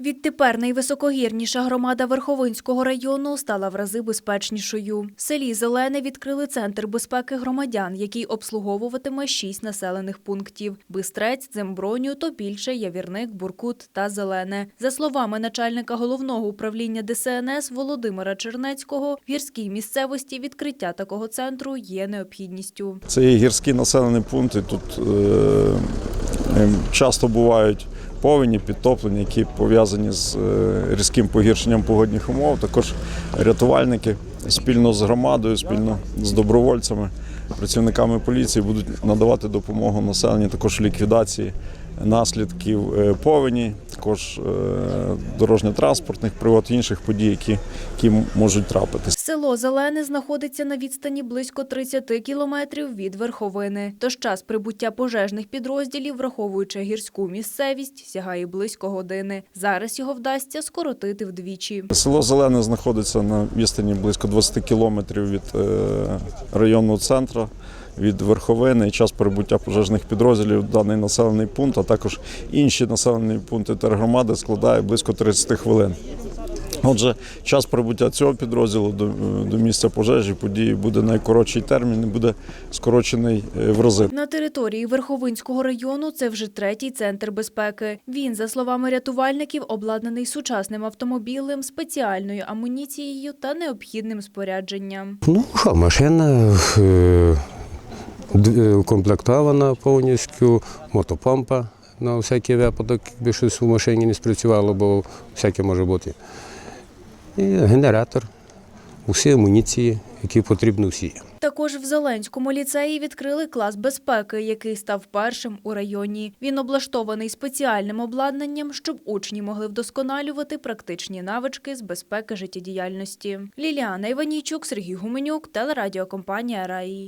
Відтепер найвисокогірніша громада Верховинського району стала в рази безпечнішою. В селі Зелене відкрили центр безпеки громадян, який обслуговуватиме шість населених пунктів: Бистрець, Земброню, Топільше, Явірник, Буркут та Зелене. За словами начальника головного управління ДСНС Володимира Чернецького, в гірській місцевості відкриття такого центру є необхідністю. Це є гірські населені пункти. Тут е, часто бувають повені, підтоплення, які пов'язані з е, різким погіршенням погодних умов. Також рятувальники спільно з громадою, спільно з добровольцями, працівниками поліції будуть надавати допомогу населенню також ліквідації наслідків е, повені, також е, дорожньо-транспортних пригод, інших подій, які, які можуть трапитися. Село Зелене знаходиться на відстані близько 30 кілометрів від верховини. Тож час прибуття пожежних підрозділів, враховуючи гірську місцевість, сягає близько години. Зараз його вдасться скоротити вдвічі. Село Зелене знаходиться на відстані близько 20 кілометрів від е, районного центру, від верховини. Час прибуття пожежних підрозділів в даний населений пункт, а також інші населені пункти тергромади складає близько 30 хвилин. Отже, час прибуття цього підрозділу до, до місця пожежі події буде найкоротший термін і буде скорочений е, в рази. На території Верховинського району це вже третій центр безпеки. Він, за словами рятувальників, обладнаний сучасним автомобілем, спеціальною амуніцією та необхідним спорядженням. Ну що, машина е, е, укомплектована повністю, мотопомпа на всякий випадок, якби щось у машині не спрацювало, бо всяке може бути. І генератор, усі амуніції, які потрібні всі. Також в Зеленському ліцеї відкрили клас безпеки, який став першим у районі. Він облаштований спеціальним обладнанням, щоб учні могли вдосконалювати практичні навички з безпеки життєдіяльності. Ліліана Іванійчук, Сергій Гуменюк, телерадіокомпанія Раї.